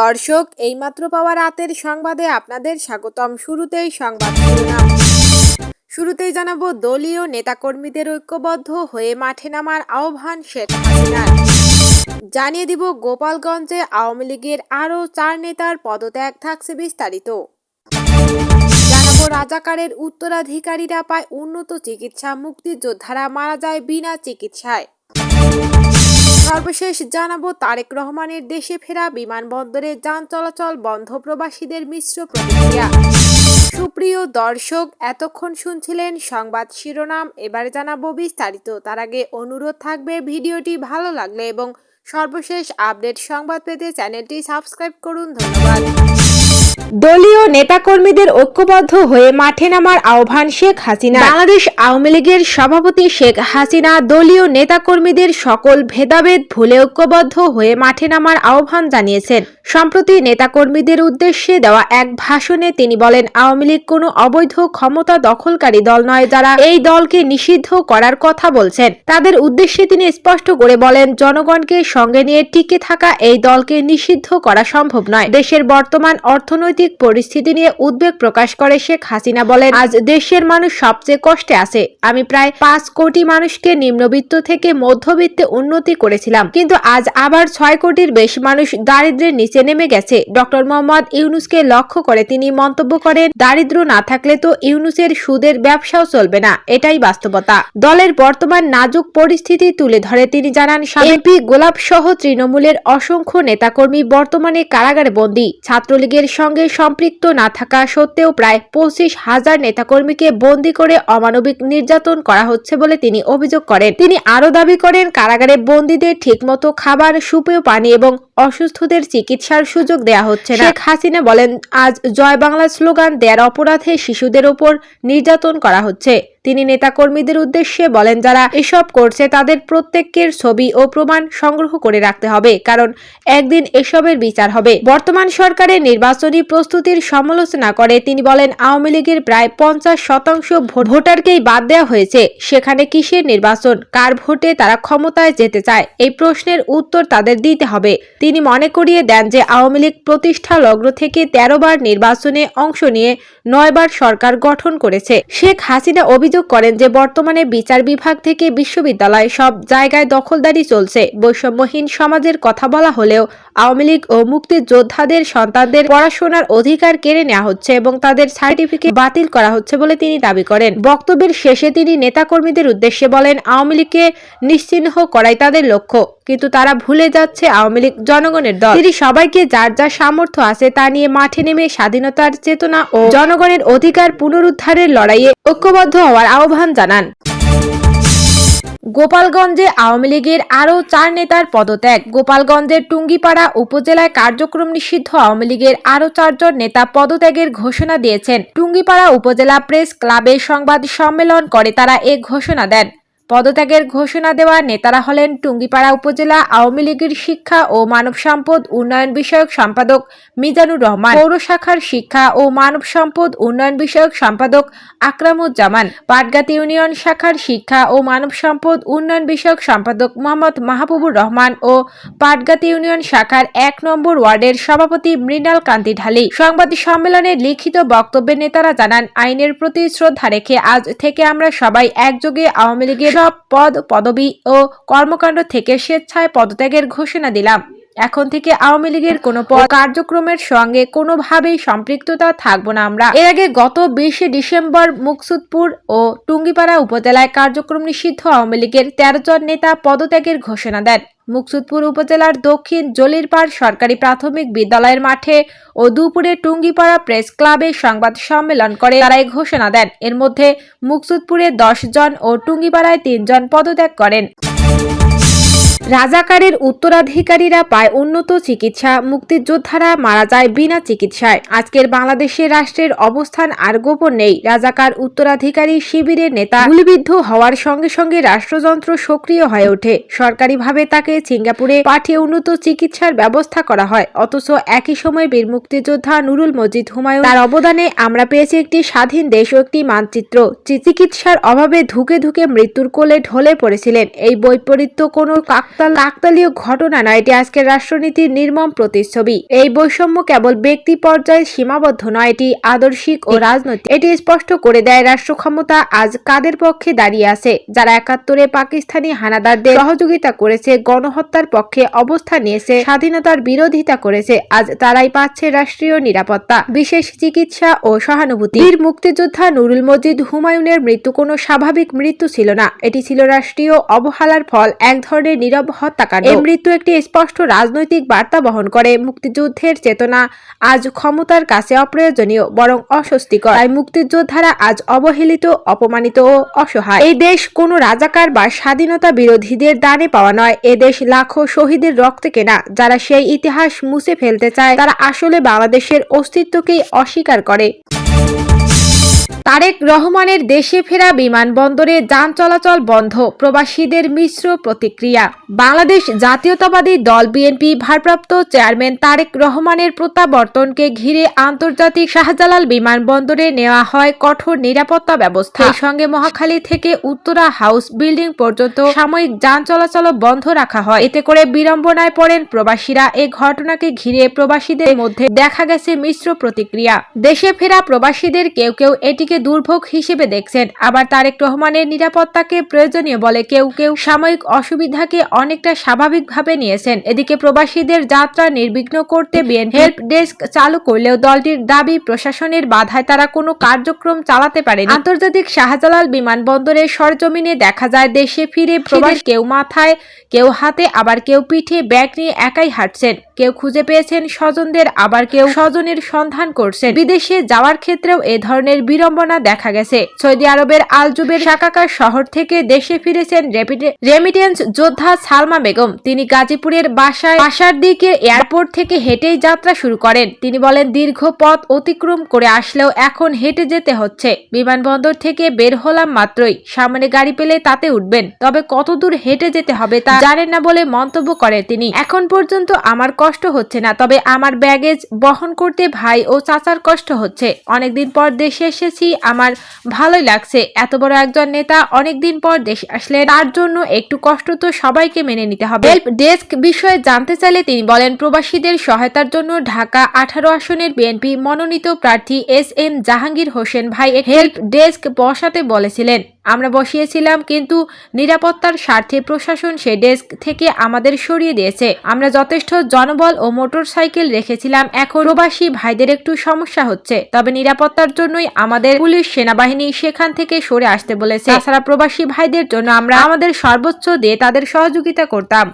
দর্শক, এইমাত্র পাওয়া রাতের সংবাদে আপনাদের স্বাগতম। শুরুতেই সংবাদ শুরুতেই জানাব, দলীয় নেতাকর্মীদের ঐক্যবদ্ধ হয়ে মাঠে নামার আহ্বান শেখ হাসিনার। জানিয়ে দিব, গোপালগঞ্জে আওয়ামী লীগের আরও চার নেতার পদত্যাগ থাকছে বিস্তারিত। জানাব, রাজাকারের উত্তরাধিকারীরা পায় উন্নত চিকিৎসা, মুক্তিযোদ্ধারা মারা যায় বিনা চিকিৎসায়। সর্বশেষ জানাব, তারেক রহমানের দেশে ফেরা বিমানবন্দরে যান চলাচল বন্ধ প্রবাসীদের মিশ্র প্রতিক্রিয়া। সুপ্রিয় দর্শক, এতক্ষণ শুনছিলেন সংবাদ শিরোনাম, এবার জানাব বিস্তারিত। তার আগে অনুরোধ থাকবে, ভিডিওটি ভালো লাগলে এবং সর্বশেষ আপডেট সংবাদ পেতে চ্যানেলটি সাবস্ক্রাইব করুন। ধন্যবাদ। দলীয় নেতাকর্মীদের ঐক্যবদ্ধ হয়ে মাঠে নামার আহ্বান শেখ হাসিনা। বাংলাদেশ আওয়ামী লীগের সভাপতি শেখ হাসিনা দলীয় নেতাকর্মীদের সকল ভেদাভেদ ভুলে ঐক্যবদ্ধ হয়ে মাঠে নামার আহ্বান জানিয়েছেন। সম্প্রতি নেতাকর্মীদের উদ্দেশ্যে দেওয়া এক ভাষণে তিনি বলেন, আওয়ামী লীগ কোনো অবৈধ ক্ষমতা দখলকারী দল নয় যারা এই দলকে নিষিদ্ধ করার কথা বলছেন। তাদের উদ্দেশ্যে তিনি স্পষ্ট করে বলেন, জনগণকে সঙ্গে নিয়ে টিকে থাকা এই দলকে নিষিদ্ধ করা সম্ভব নয়। দেশের বর্তমান অর্থনৈতিক পরিস্থিতি নিয়ে উদ্বেগ প্রকাশ করে শেখ হাসিনা বলেন, আজ দেশের মানুষ সবচেয়ে কষ্টে আছে। আমি প্রায় পাঁচ কোটি মানুষকে নিম্নবিত্ত থেকে মধ্যবিত্তে উন্নতি করেছিলাম, কিন্তু আজ আবার ছয় কোটির বেশি মানুষ দারিদ্র্যের নিচে নেমে গেছে। ডক্টর মোহাম্মদ ইউনুসকে লক্ষ্য করে তিনি মন্তব্য করেন দারিদ্র না থাকলে তো ইউনুসের সুদের ব্যবসাও চলবে না। এটাই বাস্তবতা। দলের বর্তমান নাজুক পরিস্থিতি তুলে ধরে তিনি জানান এমপি গোলাপ সহ তৃণমূলের অসংখ্য নেতাকর্মী বর্তমানে কারাগারে বন্দী। ছাত্রলীগের সঙ্গে সম্পৃক্ত না থাকা সত্ত্বেও প্রায় পঁচিশ হাজার নেতাকর্মীকে বন্দী করে অমানবিক নির্যাতন করা হচ্ছে বলে তিনি অভিযোগ করেন। তিনি আরও দাবি করেন, কারাগারে বন্দীদের ঠিকমতো খাবার, সুপেয় পানি এবং অসুস্থদের চিকিৎসার সুযোগ দেয়া হচ্ছে না। শেখ হাসিনা বলেন, আজ জয় বাংলা স্লোগান, দেয়ার অপরাধে শিশুদের ওপর নির্যাতন করা হচ্ছে। তিনি নেতাকর্মীদের উদ্দেশ্যে বলেন, যারা এসব করছে, তাদের প্রত্যেকের ছবি ও প্রমাণ সংগ্রহ করে রাখতে হবে, কারণ একদিন এসবের বিচার হবে। বর্তমান সরকারের নির্বাচনী প্রস্তুতির সমালোচনা করে, তিনি বলেন, আওয়ামী লীগের প্রায় পঞ্চাশ শতাংশ ভোটারকেই বাদ দেওয়া হয়েছে। সেখানে কিসের নির্বাচন? কার ভোটে তারা ক্ষমতায় যেতে চায়? এই প্রশ্নের উত্তর তাদের দিতে হবে। তিনি মনে করিয়ে দেন যে, আওয়ামী লীগ প্রতিষ্ঠা লগ্ন থেকে তেরো বার নির্বাচনে অংশ নিয়ে নয়বার সরকার গঠন করেছে। শেখ হাসিনা অভিযোগ করেন যে বর্তমানে বিচার বিভাগ থেকে বিশ্ববিদ্যালয় সব জায়গায় দখলদারি চলছে। বৈষম্যহীন সমাজের কথা বলা হলেও আওয়ামী লীগ ও মুক্তিযোদ্ধাদের সন্তানদের পড়াশোনার অধিকার কেড়ে নেওয়া হচ্ছে এবং তাদের সার্টিফিকেট বাতিল করা হচ্ছে বলে তিনি দাবি করেন। বক্তব্যের শেষে তিনি নেতাকর্মীদের উদ্দেশ্যে বলেন, আওয়ামী লীগকে নিশ্চিহ্ন করাই তাদের লক্ষ্য। কিন্তু তারা ভুলে যাচ্ছে আওয়ামী লীগ জনগণের দল। তিনি সবাইকে যার যা সামর্থ্য আছে তা নিয়ে মাঠে নেমে স্বাধীনতার চেতনা ও জনগণের অধিকার পুনরুদ্ধারের লড়াইয়ে ঐক্যবদ্ধ হওয়ার আহ্বান জানান। গোপালগঞ্জে আওয়ামী লীগের আরও চার নেতার পদত্যাগ। গোপালগঞ্জের টুঙ্গিপাড়া উপজেলায় কার্যক্রম নিষিদ্ধ আওয়ামী লীগের আরও চারজন নেতা পদত্যাগের ঘোষণা দিয়েছেন। টুঙ্গিপাড়া উপজেলা প্রেস ক্লাবে সংবাদ সম্মেলন করে তারা এ ঘোষণা দেন। পদত্যাগের ঘোষণা দেওয়া নেতারা হলেন টুঙ্গিপাড়া উপজেলা আওয়ামী লীগের শিক্ষা ও মানব সম্পদ উন্নয়ন বিষয়ক সম্পাদক মিজানুর রহমান, পৌর শাখার শিক্ষা ও মানব সম্পদ উন্নয়ন বিষয়ক সম্পাদক আকরামুজ্জামান, পাটগাতি ইউনিয়ন শাখার শিক্ষা ও মানব সম্পদ উন্নয়ন বিষয়ক সম্পাদক মোহাম্মদ মাহবুবুর রহমান ও পাটগাতি ইউনিয়ন শাখার এক নম্বর ওয়ার্ডের সভাপতি মৃণাল কান্তি ঢালি। সংবাদ সম্মেলনে লিখিত বক্তব্যে নেতারা জানান, আইনের প্রতি শ্রদ্ধা রেখে আজ থেকে আমরা সবাই একযোগে আওয়ামী লীগের সব পদ, পদবী ও কর্মকাণ্ড থেকে স্বেচ্ছায় পদত্যাগের ঘোষণা দিলাম। এখন থেকে আওয়ামী লীগের কোনো কার্যক্রমের সঙ্গে কোনোভাবেই সম্পৃক্ততা থাকব না আমরা। এর আগে গত বিশে ডিসেম্বর মুকসুদপুর ও টুঙ্গিপাড়া উপজেলায় কার্যক্রম নিষিদ্ধ আওয়ামী লীগের তেরো জন নেতা পদত্যাগের ঘোষণা দেন। মুকসুদপুর উপজেলার দক্ষিণ জলিরপাড় সরকারি প্রাথমিক বিদ্যালয়ের মাঠে ও দুপুরে টুঙ্গিপাড়া প্রেস ক্লাবে সংবাদ সম্মেলন করে তারা ঘোষণা দেন। এর মধ্যে মুকসুদপুরে দশ জন ও টুঙ্গিপাড়ায় তিনজন পদত্যাগ করেন। রাজাকারের উত্তরাধিকারীরা পায় উন্নত চিকিৎসা, মুক্তিযোদ্ধারা মারা যায় বিনা চিকিৎসায়। আজকের বাংলাদেশের রাষ্ট্রের অবস্থান আর গোপন নেই। রাজাকার উত্তরাধিকারী শিবিরের নেতা গুলিবিদ্ধ হওয়ার সঙ্গে সঙ্গে রাষ্ট্রযন্ত্র সক্রিয় হয়ে ওঠে। সরকারিভাবে তাকে সিঙ্গাপুরে পাঠিয়ে উন্নত চিকিৎসার ব্যবস্থা করা হয়। অথচ একই সময় বীর মুক্তিযোদ্ধা নুরুল মজিদ হুমায়ুন তার অবদানে আমরা পেয়েছি একটি স্বাধীন দেশ ও একটি মানচিত্র। চিকিৎসার অভাবে ধুকে ধুকে মৃত্যুর কোলে ঢলে পড়েছিলেন। এই বৈপরীত্য কোনো কাক- কাকতাল কাকতালীয় ঘটনা নয় এটি আজকের রাষ্ট্রনীতির নির্মম প্রতিচ্ছবি। এই বৈষম্য কেবল ব্যক্তি পর্যায়ে সীমাবদ্ধ নয়, এটি আদর্শিক ও রাজনৈতিক। এটি স্পষ্ট করে দেয় রাষ্ট্র ক্ষমতা আজ কাদের পক্ষে দাঁড়িয়ে আছে? যারা একাত্তরে পাকিস্তানি হানাদারদের সহযোগিতা করেছে, গণহত্যার পক্ষে অবস্থান নিয়েছে, স্বাধীনতার বিরোধিতা করেছে, আজ তারাই পাচ্ছে রাষ্ট্রীয় নিরাপত্তা, বিশেষ চিকিৎসা ও সহানুভূতি। বীর মুক্তিযোদ্ধা নুরুল মজিদ হুমায়ুনের মৃত্যু কোনো স্বাভাবিক মৃত্যু ছিল না। এটি ছিল রাষ্ট্রীয় অবহেলার ফল, এক ধরনের নীরব হত্যাকাণ্ড। এই মৃত্যু একটি স্পষ্ট রাজনৈতিক বার্তা বহন করে। মুক্তিযুদ্ধের চেতনা আজ ক্ষমতার কাছে অপ্রয়োজনীয়, বরং অস্বস্তিকর। তাই মুক্তিযোদ্ধারা আজ অবহেলিত, অপমানিত ও অসহায়। এই দেশ কোনো রাজাকার বা স্বাধীনতা বিরোধীদের দানে পাওয়া নয়। এ দেশ লাখো শহীদের রক্তে কেনা। যারা সেই ইতিহাস মুছে ফেলতে চায়, তারা আসলে বাংলাদেশের অস্তিত্বকেই অস্বীকার করে। তারেক রহমানের দেশে ফেরা বিমানবন্দরে যান চলাচল বন্ধ প্রবাসীদের মিশ্র প্রতিক্রিয়া। বাংলাদেশ জাতীয়তাবাদী দল বিএনপি ভারপ্রাপ্ত চেয়ারম্যান তারেক রহমানের প্রত্যাবর্তনকে ঘিরে আন্তর্জাতিক শাহজালাল বিমানবন্দরে নেওয়া হয় কঠোর নিরাপত্তা ব্যবস্থা। এই সঙ্গে মহাখালী থেকে উত্তরা হাউস বিল্ডিং পর্যন্ত সাময়িক যান চলাচল বন্ধ রাখা হয়। এতে করে বিড়ম্বনায় পড়েন প্রবাসীরা। এই ঘটনাকে ঘিরে প্রবাসীদের মধ্যে দেখা গেছে মিশ্র প্রতিক্রিয়া। দেশে ফেরা প্রবাসীদের কেউ কেউ এটিকে দুর্ভোগ হিসেবে দেখছেন। আবার তারেক রহমানের নিরাপত্তাকে প্রয়োজনীয় বলে কেউ কেউ সাময়িক অসুবিধাকে অনেকটা স্বাভাবিকভাবে নিয়েছেন। এদিকে প্রবাসীদের যাত্রা নির্বিঘ্ন করতে বিএন হেল্প ডেস্ক চালু করলেও দলটির দাবি প্রশাসনের বাধায় তারা কোনো কার্যক্রম চালাতে পারেনি। আন্তর্জাতিক শাহজালাল বিমানবন্দরে সরজমিনে দেখা যায় দেশে ফিরে প্রবাস কেউ মাথায় কেউ হাতে আবার কেউ পিঠে ব্যাগ নিয়ে একাই হাঁটছেন। কেউ খুঁজে পেয়েছেন, স্বজনদের আবার কেউ স্বজনের সন্ধান করছেন। বিদেশে যাওয়ার ক্ষেত্রেও এ ধরনের বিড়ম্বনা দেখা গেছে। সৌদি আরবের আলজুবের সাকাকার শহর থেকে দেশে ফিরেছেন রেমিটেন্স যোদ্ধা সালমা বেগম। তিনি গাজীপুরের বাসায় বাসার দিকে এয়ারপোর্ট থেকে হেঁটেই যাত্রা শুরু করেন। তিনি বলেন, দীর্ঘ পথ অতিক্রম করে আসলেও এখন হেঁটে যেতে হচ্ছে। বিমানবন্দর থেকে বের হলাম মাত্রই। সামনে গাড়ি পেলে তাতে উঠবেন। তবে কতদূর হেঁটে যেতে হবে তা জানেন না বলে মন্তব্য করেন তিনি। এখন পর্যন্ত আমার কষ্ট হচ্ছে না, তবে আমার ব্যাগেজ বহন করতে ভাই ও চাচার কষ্ট হচ্ছে। অনেকদিন পর দেশে এসেছি, আমার ভালোই লাগছে। এত বড় একজন নেতা অনেকদিন পর দেশে আসলে, তার জন্য একটু কষ্ট তো সবাইকে মেনে নিতে হবে। হেল্প ডেস্ক বিষয়ে জানতে চাইলে তিনি বলেন, প্রবাসীদের সহায়তার জন্য ঢাকা আঠারো আসনের বিএনপি মনোনীত প্রার্থী এস এম জাহাঙ্গীর হোসেন ভাই হেল্প ডেস্ক বসাতে বলেছিলেন। আমরা বসিয়েছিলাম, কিন্তু নিরাপত্তার স্বার্থে প্রশাসন সে ডেস্ক থেকে আমাদের সরিয়ে দিয়েছে। আমরা যথেষ্ট জনবল ও মোটরসাইকেল রেখেছিলাম, এখন প্রবাসী ভাইদের একটু সমস্যা হচ্ছে। তবে নিরাপত্তার জন্যই আমাদের পুলিশ সেনাবাহিনী সেখান থেকে সরে আসতে বলেছে। তাছাড়া প্রবাসী ভাইদের জন্য আমরা আমাদের সর্বোচ্চ দিয়ে তাদের সহযোগিতা করতাম।